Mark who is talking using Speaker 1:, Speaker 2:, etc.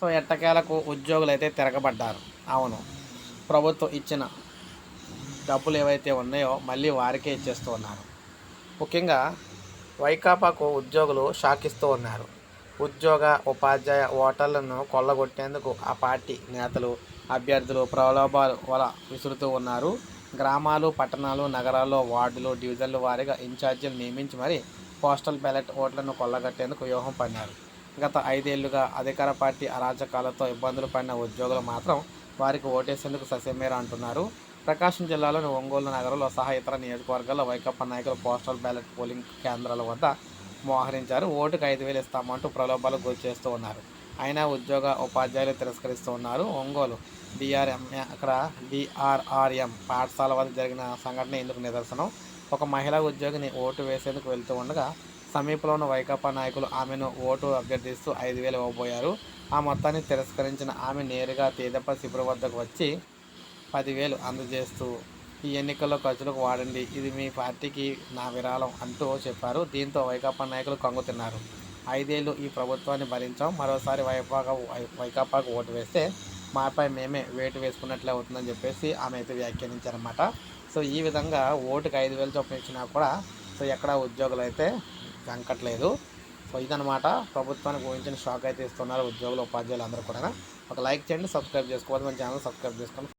Speaker 1: So ఎట్టకేలకు ఉద్యోగులు అయితే తిరగబడ్డారు. అవును. ప్రభుత్వం ఇచ్చిన డబ్బులు ఏవైతే ఉన్నాయో మళ్ళీ వారికే ఇచ్చేస్తూ ఉన్నారు ముఖ్యంగా వైకాపాకు ఉద్యోగులు షాకిస్తూ ఉన్నారు. ఉద్యోగ ఉపాధ్యాయ ఓటర్లను కొల్లగొట్టేందుకు ఆ పార్టీ నేతలు అభ్యర్థులు ప్రలోభాలు వల విసురుతూ ఉన్నారు. గ్రామాలు పట్టణాలు నగరాల్లో వార్డులు డివిజన్ల వారీగా ఇన్ఛార్జీలు నియమించి మరీ పోస్టల్ బ్యాలెట్ ఓట్లను కొల్లగట్టేందుకు వ్యూహం పన్నారు గత ఐదేళ్ళుగా అధికార పార్టీ అరాచకాలతో ఇబ్బందులు పడిన ఉద్యోగులు మాత్రం వారికి ఓటేసేందుకు ససేమేర అంటున్నారు. ప్రకాశం జిల్లాలోని ఒంగోలు నగరంలో సహా ఇతర నియోజకవర్గాల్లో వైకప్ప నాయకులు పోస్టల్ బ్యాలెట్ పోలింగ్ కేంద్రాల వద్ద మోహరించారు. ఓటుకు ఐదు వేలు ఇస్తామంటూ ప్రలోభాలు గురి చేస్తూ ఉన్నారు. అయినా ఉద్యోగ ఉపాధ్యాయులు తిరస్కరిస్తూ ఉన్నారు. ఒంగోలు డిఆర్ఎం అక్కడ డిఆర్ఆర్ఎం పాఠశాల వద్ద జరిగిన సంఘటన ఇందుకు నిదర్శనం. ఒక మహిళా ఉద్యోగిని ఓటు వేసేందుకు వెళ్తూ ఉండగా సమీపంలో ఉన్న వైకాపా నాయకులు ఆమెను ఓటు అభ్యర్థిస్తూ ఐదు వేలు ఇవ్వబోయారు. ఆ మొత్తాన్ని తిరస్కరించిన ఆమె నేరుగా తేదప్ప శిబిరం వద్దకు వచ్చి పదివేలు అందజేస్తూ ఈ ఎన్నికల్లో ఖర్చులకు వాడండి. ఇది మీ పార్టీకి నా విరాళం అంటూ చెప్పారు. దీంతో వైకాపా నాయకులు కంగుతున్నారు ఐదేళ్ళు ఈ ప్రభుత్వాన్ని భరించాం. మరోసారి వైకాపా వైకాపాకు ఓటు వేస్తే మాపై మేమే వేటు వేసుకున్నట్లే అవుతుందని చెప్పేసి ఆమె అయితే వ్యాఖ్యానించారన్నమాట. సో ఈ విధంగా ఓటుకి ఐదు వేలు చొప్పున ఇచ్చినా కూడా సో ఎక్కడ ఉద్యోగులు అయితే వెంకట్లేదు సో ఇదనమాట ప్రభుత్వానికి ఊహించిన షాక్ అయితే ఇస్తున్నారు ఉద్యోగులు ఉపాధ్యాయులు అందరూ కూడా ఒక లైక్ చేయండి సబ్స్క్రైబ్ చేసుకోవాలి మన ఛానల్ సబ్స్క్రైబ్ చేసుకోండి.